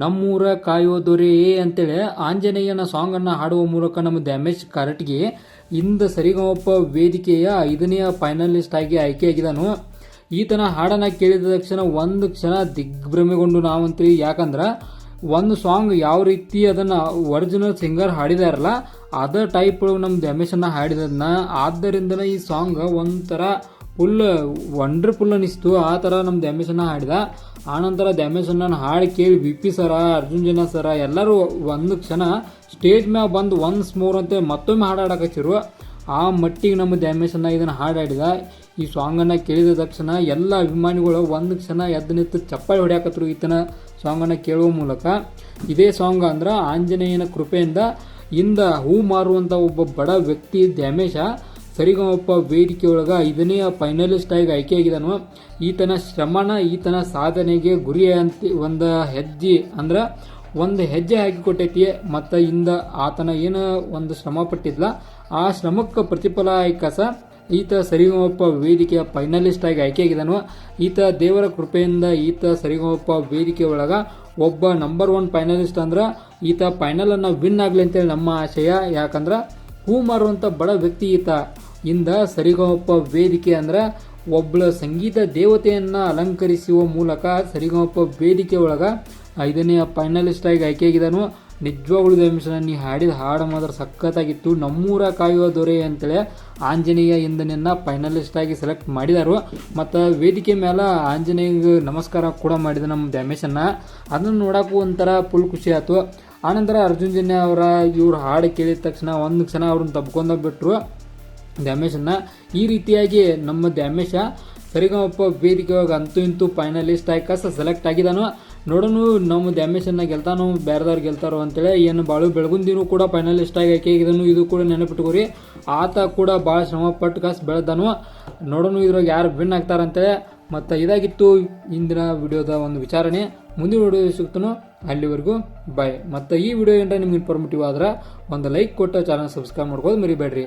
ನಮ್ಮೂರ ಕಾಯೋ ದೊರೆ ಅಂತೇಳಿ ಆಂಜನೇಯನ ಸಾಂಗನ್ನು ಹಾಡುವ ಮೂಲಕ ನಮ್ಮ ದ್ಯಾಮೇಶ್ ಕರಟ್ಗೆ ಇಂದ ಸರಿಗಮಪ್ಪ ವೇದಿಕೆಯ ಐದನೆಯ ಫೈನಲಿಸ್ಟ್ ಆಗಿ ಆಯ್ಕೆಯಾಗಿದ್ದಾನು. ಈತನ ಹಾಡನ್ನ ಕೇಳಿದ ತಕ್ಷಣ ಒಂದು ಕ್ಷಣ ದಿಗ್ಭ್ರಮೆಗೊಂಡು ನಾವಂತೀವಿ ಯಾಕಂದ್ರೆ ಒಂದು ಸಾಂಗ್ ಯಾವ ರೀತಿ ಅದನ್ನ ಒರಿಜಿನಲ್ ಸಿಂಗರ್ ಹಾಡಿದಾರಲ್ಲ, ಅದ ಟೈಪ್ ನಮ್ಮ ದ್ಯಾಮೇಶನ್ನ ಹಾಡಿದದನ್ನ ಆದ್ದರಿಂದನೇ ಈ ಸಾಂಗ್ ಒಂಥರ ಫುಲ್ ವಂಡ್ರ್ಫುಲ್ ಅನಿಸ್ತು ಆ ಥರ ನಮ್ಮ ದ್ಯಾಮೇಶನ್ನ ಹಾಡಿದ ಆನಂತರ ದ್ಯಾಮೇಶನ್ನ ಹಾಡು ಕೇಳಿ ವಿ ಪಿ ಸರ ಅರ್ಜುನ್ ಜನ ಸರ ಎಲ್ಲರೂ ಒಂದು ಕ್ಷಣ ಸ್ಟೇಜ್ ಮ್ಯಾಗ ಬಂದು ಒನ್ಸ್ ಮೋರ್ ಅಂತ ಮತ್ತೊಮ್ಮೆ ಹಾಡಾಡಕತ್ತಿರು ಆ ಮಟ್ಟಿಗೆ ನಮ್ಮ ದ್ಯಾಮೇಶನ್ನ ಇದನ್ನು ಹಾಡಾಡಿದ ಈ ಸಾಂಗನ್ನು ಕೇಳಿದ ತಕ್ಷಣ ಎಲ್ಲ ಅಭಿಮಾನಿಗಳು ಒಂದು ಕ್ಷಣ ಎದ್ದು ನಿಂತು ಚಪ್ಪಾಳೆ ಹೊಡ್ಯಾಕತ್ರು ಈತನ ಸಾಂಗನ್ನು ಕೇಳುವ ಮೂಲಕ. ಇದೇ ಸಾಂಗ್ ಅಂದ್ರೆ ಆಂಜನೇಯನ ಕೃಪೆಯಿಂದ ಇಂದ ಹೂ ಮಾರುವಂಥ ಒಬ್ಬ ಬಡ ವ್ಯಕ್ತಿ ದ್ಯಾಮೇಶ ಸರಿಗಮಪ್ಪ ವೇದಿಕೆ ಒಳಗೆ ಫೈನಲಿಸ್ಟಾಗಿ ಫೈನಲಿಸ್ಟ್ ಆಗಿ ಆಯ್ಕೆಯಾಗಿದ್ದಾನು ಈತನ ಶ್ರಮನ ಈತನ ಸಾಧನೆಗೆ ಗುರಿ ಅಂತ ಒಂದು ಹೆಜ್ಜೆ ಅಂದ್ರೆ ಒಂದು ಹೆಜ್ಜೆ ಹಾಕಿಕೊಟ್ಟೈತಿ ಮತ್ತು ಇಂದ ಆತನ ಏನು ಒಂದು ಶ್ರಮ ಪಟ್ಟಿದ್ಲ, ಆ ಶ್ರಮಕ್ಕೆ ಪ್ರತಿಫಲ ಕಸ ಈತ ಸರಿಗಮಪ್ಪ ವೇದಿಕೆಯ ಫೈನಲಿಸ್ಟ್ ಆಗಿ ಆಯ್ಕೆಯಾಗಿದ್ದಾನೋ ಈತ ದೇವರ ಕೃಪೆಯಿಂದ ಈತ ಸರಿಗಮಪ್ಪ ವೇದಿಕೆ ಒಳಗೆ ಒಬ್ಬ ನಂಬರ್ ಒನ್ ಫೈನಲಿಸ್ಟ್ ಅಂದ್ರೆ ಈತ ಫೈನಲನ್ನು ವಿನ್ ಆಗಲಿ ಅಂತೇಳಿ ನಮ್ಮ ಆಶಯ. ಯಾಕಂದ್ರೆ ಹೂ ಮಾರುವಂಥ ಬಡ ವ್ಯಕ್ತಿ ಈತ. ಇಂದ ಸರಿಗಮಪ್ಪ ವೇದಿಕೆ ಅಂದ್ರೆ ಒಬ್ಬಳ ಸಂಗೀತ ದೇವತೆಯನ್ನು ಅಲಂಕರಿಸುವ ಮೂಲಕ ಸರಿಗಮಪ್ಪ ವೇದಿಕೆ ಒಳಗ ಐದನೇ ಫೈನಲಿಸ್ಟ್ ಆಗಿ ಆಯ್ಕೆಯಾಗಿದ್ದಾನು. ನಿಜವಾಗ್ಲೂ ಧರ್ಮಿಷನ ನೀ ಹಾಡಿದ ಹಾಡು ಮಾತ್ರ ಸಖತ್ತಾಗಿತ್ತು. ನಮ್ಮೂರ ಕಾಯುವ ದೊರೆ ಅಂತೇಳಿ ಆಂಜನೇಯ ಇಂದನೆಯನ್ನ ಫೈನಲಿಸ್ಟ್ ಆಗಿ ಸೆಲೆಕ್ಟ್ ಮಾಡಿದರು. ಮತ್ತು ವೇದಿಕೆ ಮೇಲೆ ಆಂಜನೇಯ ನಮಸ್ಕಾರ ಕೂಡ ಮಾಡಿದ ನಮ್ಮ ದ್ಯಾಮೇಶನ್ನ ಅದನ್ನು ನೋಡೋಕ್ಕೂ ಒಂಥರ ಫುಲ್ ಖುಷಿ ಆಯ್ತು. ಆನಂತರ ಅರ್ಜುನ್ ಜನ್ಯ ಅವರ ಇವ್ರ ಹಾಡು ಕೇಳಿದ ತಕ್ಷಣ ಒಂದು ಕ್ಷಣ ಅವ್ರನ್ನ ತಬ್ಕೊಂಡ ಬಿಟ್ರು ದ್ಯಾಮೇಶನ್ನ. ಈ ರೀತಿಯಾಗಿ ನಮ್ಮ ದ್ಯಾಮೇಶ ಸರಿಗಮಪ್ಪ ವೇದಿಕೆ ಒಳಗೆ ಅಂತೂ ಇಂತೂ ಫೈನಲಿಸ್ಟ್ ಆಗಿ ಕಸ ಸೆಲೆಕ್ಟ್ ಆಗಿದಾನು. ನೋಡೋನು ನಮ್ಮ ದ್ಯಾಮೇಶನ್ನ ಗೆಲ್ತಾನೋ ಬೇರೆದವ್ರು ಗೆಲ್ತಾರೋ ಅಂತೇಳಿ ಏನು ಬಾಳು ಬೆಳಗುಂದಿನೂ ಕೂಡ ಫೈನಲಿಸ್ಟ್ ಆಗಿ ಆಯ್ಕೆಯಾಗಿದ್ದಾನು ಇದು ಕೂಡ ನೆನಪಿಟ್ಕೋರಿ. ಆತ ಕೂಡ ಭಾಳ ಶ್ರಮ ಪಟ್ಟು ಕಾಸು ಬೆಳೆದಾನು. ನೋಡೋನು ಇದ್ರಾಗ ಯಾರು ವಿನ್ ಆಗ್ತಾರಂತೇಳಿ ಮತ್ತು ಇದಾಗಿತ್ತು ಇಂದಿನ ವಿಡಿಯೋದ ಒಂದು ವಿಚಾರಣೆ. ಮುಂದಿನ ವಿಡಿಯೋ ಸಿಗ್ತಾನೋ ಅಲ್ಲಿವರೆಗೂ ಬಾಯ್ ಮತ್ತು ಈ ವಿಡಿಯೋ ಏನಾರ ನಿಮ್ಗೆ ಇನ್ಫಾರ್ಮೇಟಿವ್ ಆದ್ರೆ ಒಂದು ಲೈಕ್ ಕೊಟ್ಟು ಚಾನಲ್ ಸಬ್ಸ್ಕ್ರೈಬ್ ಮಾಡ್ಕೋದು ಮರಿಬೇಡ್ರಿ.